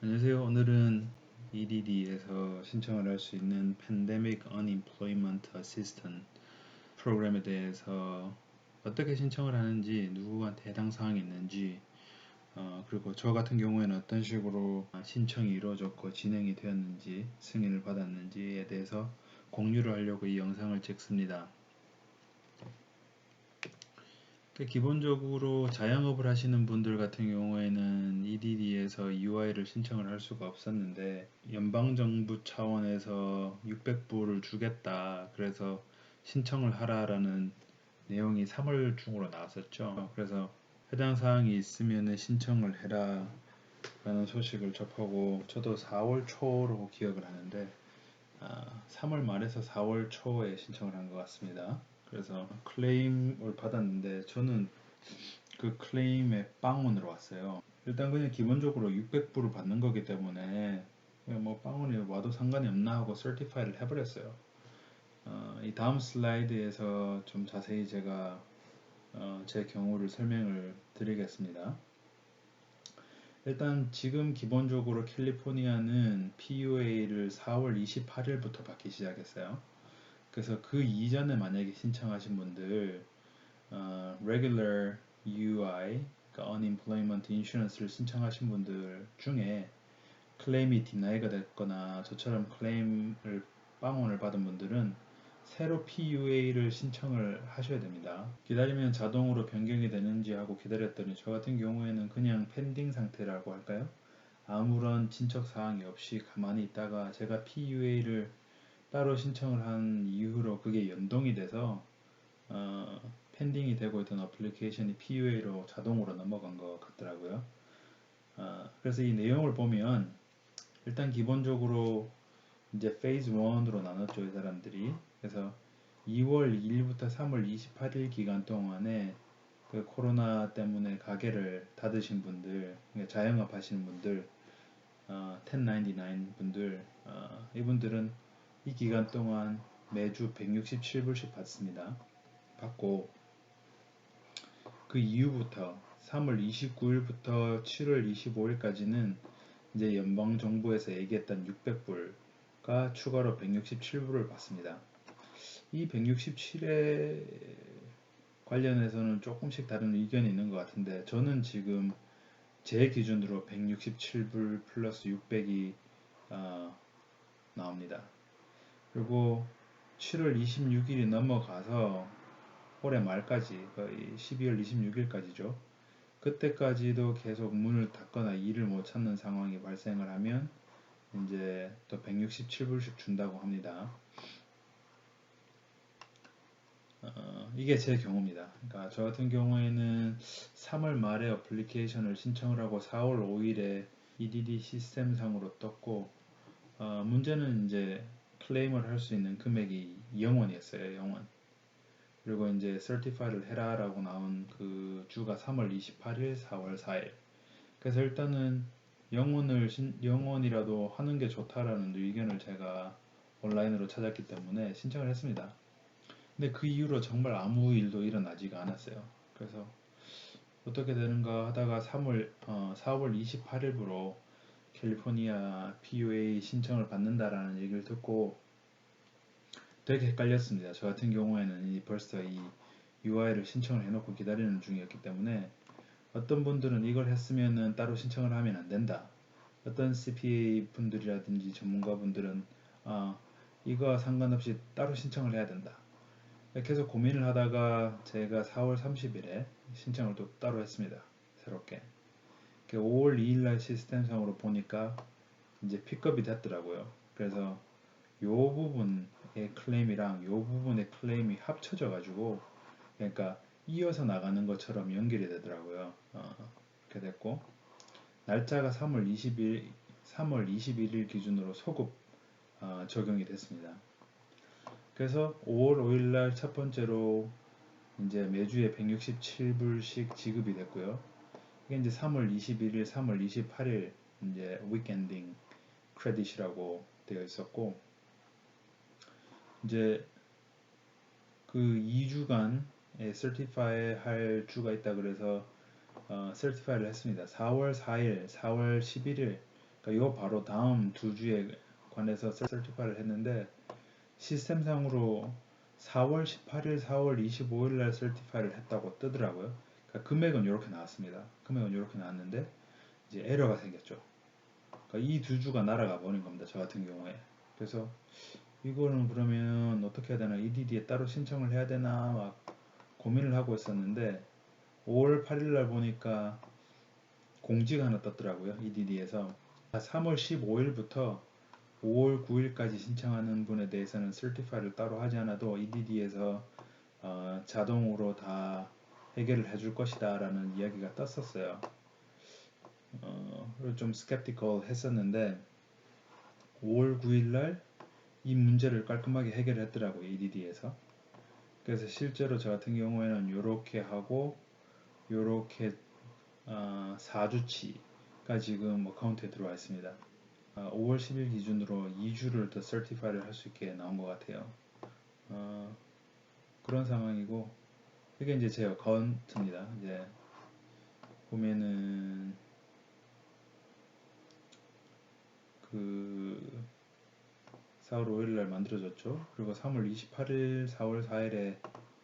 안녕하세요. 오늘은 EDD에서 신청을 할 수 있는 Pandemic Unemployment Assistance 프로그램에 대해서 어떻게 신청을 하는지, 누구한테 해당 사항이 있는지, 어, 그리고 저 같은 경우에는 어떤 식으로 신청이 이루어졌고 진행이 되었는지, 승인을 받았는지에 대해서 공유를 하려고 이 영상을 찍습니다. 그 기본적으로 자영업을 하시는 분들 같은 경우에는 EDD에서 UI를 신청을 할 수가 없었는데 연방정부 차원에서 600불을 주겠다. 그래서 신청을 하라라는 내용이 3월 중으로 나왔었죠. 그래서 해당 사항이 있으면 신청을 해라 라는 소식을 접하고 저도 4월 초로 기억을 하는데 아, 3월 말에서 4월 초에 신청을 한 것 같습니다 그래서 클레임을 받았는데 저는 그 클레임의 빵원으로 왔어요. 일단 그냥 기본적으로 600불을 받는 거기 때문에 뭐 빵원이 와도 상관이 없나 하고 설티파이를 해버렸어요. 어, 이 다음 슬라이드에서 좀 자세히 제가 어, 제 경우를 설명을 드리겠습니다. 일단 지금 기본적으로 캘리포니아는 PUA를 4월 28일부터 받기 시작했어요. 그래서 그 이전에 만약에 신청하신 분들 어, regular UI, 그러니까 unemployment insurance를 신청하신 분들 중에 클레임이 디나이가 됐거나 저처럼 클레임을 빵원을 받은 분들은 새로 PUA를 신청을 하셔야 됩니다. 기다리면 자동으로 변경이 되는지 하고 기다렸더니 저 같은 경우에는 그냥 펜딩 상태라고 할까요? 아무런 진척 사항이 없이 가만히 있다가 제가 PUA를 따로 신청을 한 이 그게 연동이 돼서 어, 펜딩이 되고 있던 어플리케이션이 PUA로 자동으로 넘어간 것 같더라고요. 어, 그래서 이 내용을 보면 일단 기본적으로 이제 페이즈 1으로 나눴죠 이 사람들이 그래서 2월 2일부터 3월 28일 기간 동안에 그 코로나 때문에 가게를 닫으신 분들 그러니까 자영업 하시는 분들 어, 1099 분들 어, 이분들은 이 기간 동안 매주 167불씩 받습니다. 받고 그 이후부터 3월 29일부터 7월 25일까지는 이제 연방 정부에서 얘기했던 600불과 추가로 167불을 받습니다. 이 167에 관련해서는 조금씩 다른 의견이 있는 것 같은데 저는 지금 제 기준으로 167불 플러스 600이 어, 나옵니다. 그리고 7월 26일이 넘어가서 올해 말까지 거의 12월 26일까지죠. 그때까지도 계속 문을 닫거나 일을 못 찾는 상황이 발생을 하면 이제 또 167불씩 준다고 합니다. 어, 이게 제 경우입니다. 그러니까 저 같은 경우에는 3월 말에 어플리케이션을 신청을 하고 4월 5일에 EDD 시스템상으로 떴고 어, 문제는 이제 클레임을 할 수 있는 금액이 0원이었어요. 0원. 그리고 이제 certify를 해라라고 나온 그 주가 3월 28일, 4월 4일. 그래서 일단은 영원을 영원이라도 하는 게 좋다라는 의견을 제가 온라인으로 찾았기 때문에 신청을 했습니다. 근데 그 이후로 정말 아무 일도 일어나지가 않았어요. 그래서 어떻게 되는가 하다가 3월 어, 4월 28일부로 캘리포니아 PUA 신청을 받는다라는 얘기를 듣고 되게 헷갈렸습니다. 저 같은 경우에는 벌써 이 UI를 신청을 해놓고 기다리는 중이었기 때문에 어떤 분들은 이걸 했으면은 따로 신청을 하면 안 된다. 어떤 CPA 분들이라든지 전문가 분들은 아, 이거 상관없이 따로 신청을 해야 된다. 계속 고민을 하다가 제가 4월 30일에 신청을 또 따로 했습니다. 새롭게. 5월 2일날 시스템상으로 보니까 이제 픽업이 됐더라고요. 그래서 요 부분의 클레임이랑 요 부분의 클레임이 합쳐져 가지고 그러니까 이어서 나가는 것처럼 연결이 되더라고요. 어, 이렇게 됐고 날짜가 3월 20일 3월 21일 기준으로 소급 어, 적용이 됐습니다. 그래서 5월 5일 날 첫 번째로 이제 매주에 167불씩 지급이 됐고요. 이게 이제 3월 21일, 3월 28일 이제 위켄딩 크레딧이라고 되어 있었고 이제 그 2주간에 certify 할 주가 있다 그래서 어, certify를 했습니다. 4월 4일, 4월 11일 그러니까 요 바로 다음 두 주에 관해서 설티파를 했는데 시스템상으로 4월 18일, 4월 25일 날 설티파를 했다고 뜨더라고요. 그러니까 금액은 이렇게 나왔습니다. 금액은 이렇게 나왔는데 이제 에러가 생겼죠. 그러니까 이 두 주가 날아가 버린 겁니다. 저 같은 경우에. 그래서 이거는 그러면 어떻게 해야 되나 EDD에 따로 신청을 해야 되나 막 고민을 하고 있었는데 5월 8일 날 보니까 공지가 하나 떴더라고요. EDD에서 3월 15일부터 5월 9일까지 신청하는 분에 대해서는 certify를 따로 하지 않아도 EDD에서 어, 자동으로 다 해결을 해줄 것이다 라는 이야기가 떴었어요. 어, 좀 skeptical 했었는데 5월 9일 날 이 문제를 깔끔하게 해결했더라고요. EDD에서. 그래서 실제로 저 같은 경우에는 이렇게 하고 이렇게 어, 4주치가 지금 어카운트에 들어와 있습니다. 어, 5월 10일 기준으로 2주를 더 certify를 할 수 있게 나온 것 같아요. 어, 그런 상황이고 이게 이제 제 어카운트입니다. 이제 보면은 그 4월 5일 날 만들어졌죠. 그리고 3월 28일, 4월 4일에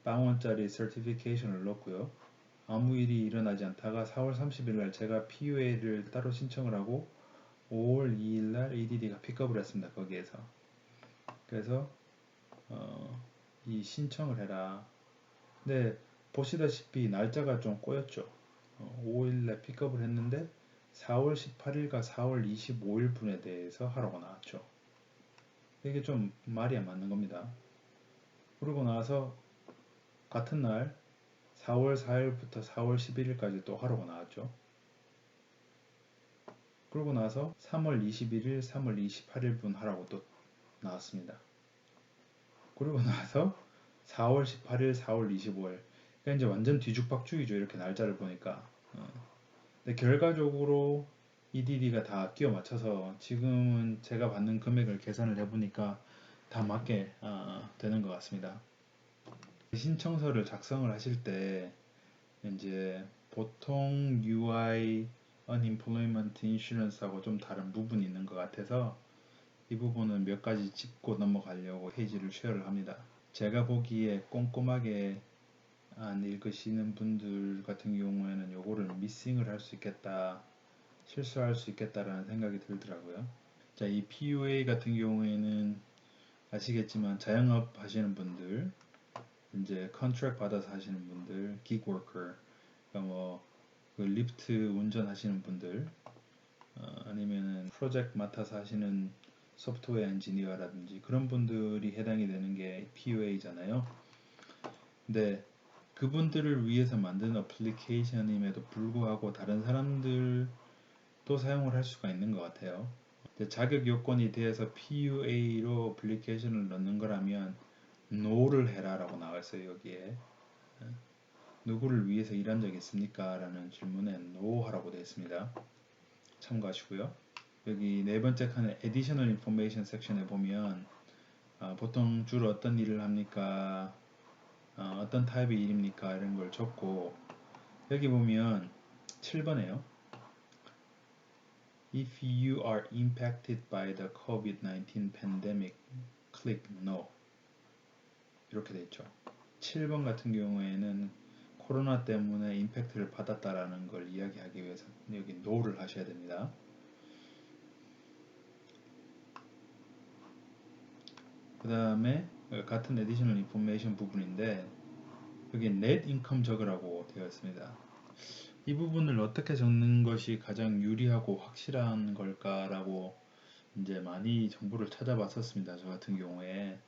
빵원짜리 certification을 넣었고요. 아무 일이 일어나지 않다가 4월 30일 날 제가 PUA를 따로 신청을 하고 5월 2일 날 EDD가 픽업을 했습니다. 거기에서. 그래서 어, 이 신청을 해라. 근데 보시다시피 날짜가 좀 꼬였죠. 어, 5일 날 픽업을 했는데 4월 18일과 4월 25일 분에 대해서 하라고 나왔죠. 이게 좀 말이 안 맞는 겁니다. 그러고 나서 같은 날 4월 4일부터 4월 11일까지 또 하라고 나왔죠. 그러고 나서 3월 21일, 3월 28일 분 하라고 또 나왔습니다. 그러고 나서 4월 18일, 4월 25일. 그러니까 이제 완전 뒤죽박죽이죠. 이렇게 날짜를 보니까. 어. 근데 결과적으로 EDD가 다 끼워 맞춰서 지금은 제가 받는 금액을 계산을 해보니까 다 맞게 어, 되는 것 같습니다. 신청서를 작성을 하실 때 이제 보통 UI Unemployment Insurance하고 좀 다른 부분이 있는 것 같아서 이 부분은 몇 가지 짚고 넘어가려고 페이지를 쉐어를 합니다. 제가 보기에 꼼꼼하게 안 읽으시는 분들 같은 경우에는 요거를 미싱을 할 수 있겠다 실수할 수 있겠다라는 생각이 들더라고요. 자, 이 PUA 같은 경우에는 아시겠지만 자영업 하시는 분들, 이제 컨트랙 받아서 하시는 분들, worker, 그러니까 뭐그 리프트 운전하시는 분들, 어, 아니면은 프로젝트 맡아서 하시는 소프트웨어 엔지니어라든지 그런 분들이 해당이 되는 게 PUA잖아요. 근데 그분들을 위해서 만든 어플리케이션임에도 불구하고 다른 사람들 또 사용을 할 수가 있는 것 같아요. 자격 요건이 돼서 PUA로 어플리케이션을 넣는 거라면 no를 해라 라고 나와 있어요 여기에 누구를 위해서 일한 적 있습니까? 라는 질문에 no 하라고 되어 있습니다. 참고하시고요. 여기 네 번째 칸에 additional information 섹션에 보면 어, 보통 주로 어떤 일을 합니까? 어, 떤 타입의 일입니까? 이런 걸 적고 여기 보면 7번에요. If you are impacted by the COVID-19 pandemic, click no. 이렇게 돼 있죠. 7번 같은 경우에는 코로나 때문에 임팩트를 받았다라는 걸 이야기하기 위해서 여기 no를 하셔야 됩니다. 그 다음에 같은 additional information 부분인데 여기 net income 적으라고 되어 있습니다. 이 부분을 어떻게 적는 것이 가장 유리하고 확실한 걸까라고 이제 많이 정보를 찾아봤었습니다. 저 같은 경우에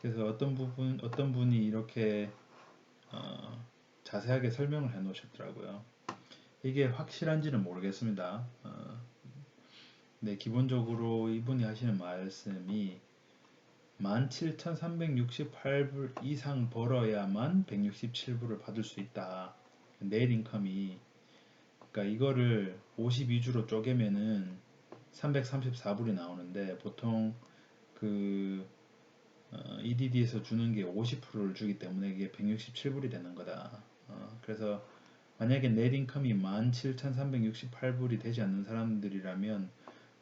그래서 어떤 부분 어떤 분이 이렇게 어, 자세하게 설명을 해 놓으셨더라고요. 이게 확실한지는 모르겠습니다. 어, 네, 기본적으로 이분이 하시는 말씀이 17,368불 이상 벌어야만 167불을 받을 수 있다. 넷 인컴이 그러니까 이거를 52주로 쪼개면은 334불이 나오는데 보통 그 어, EDD에서 주는 게 50%를 주기 때문에 이게 167불이 되는 거다. 어, 그래서 만약에 넷 인컴이 17,368불이 되지 않는 사람들이라면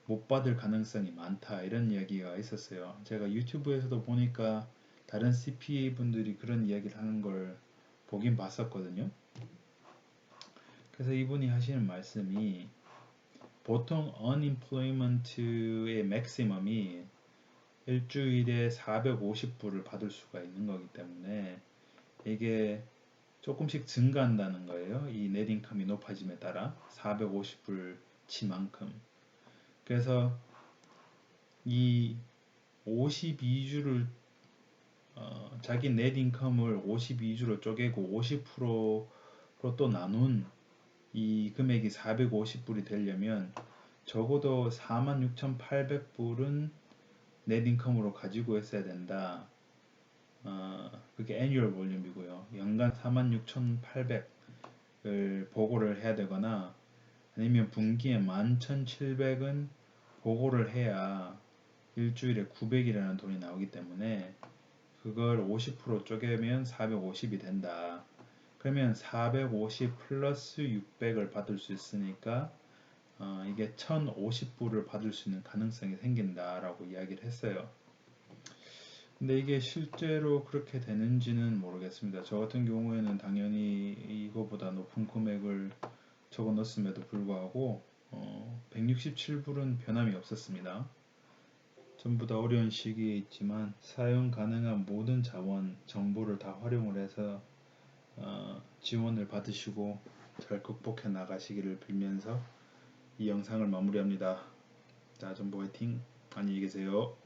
못 받을 가능성이 많다 이런 이야기가 있었어요. 제가 유튜브에서도 보니까 다른 CPA 분들이 그런 이야기를 하는 걸 보긴 봤었거든요. 그래서 이분이 하시는 말씀이 보통 unemployment의 맥시멈이 일주일에 450불을 받을 수가 있는 거기 때문에 이게 조금씩 증가한다는 거예요. 이 넷인컴이 높아짐에 따라 450불치만큼. 그래서 이 52주를 어, 자기 넷 인컴을 52주로 쪼개고 50%로 또 나눈 이 금액이 450불이 되려면 적어도 46,800불은 넷 인컴으로 가지고 있어야 된다. 어, 그게 애뉴얼 볼륨이고요. 연간 46,800을 보고를 해야 되거나 아니면 분기에 11,700은 보고를 해야 일주일에 900이라는 돈이 나오기 때문에 그걸 50% 쪼개면 450이 된다. 그러면 450 플러스 600을 받을 수 있으니까 어, 이게 1050불을 받을 수 있는 가능성이 생긴다라고 이야기를 했어요. 근데 이게 실제로 그렇게 되는지는 모르겠습니다. 저 같은 경우에는 당연히 이거보다 높은 금액을 적어 넣었음에도 불구하고 어, 167불은 변함이 없었습니다. 전부 다 어려운 시기에 있지만 사용 가능한 모든 자원, 정보를 다 활용을 해서 어, 지원을 받으시고 잘 극복해 나가시기를 빌면서 이 영상을 마무리합니다. 자, 전부 화이팅! 안녕히 계세요.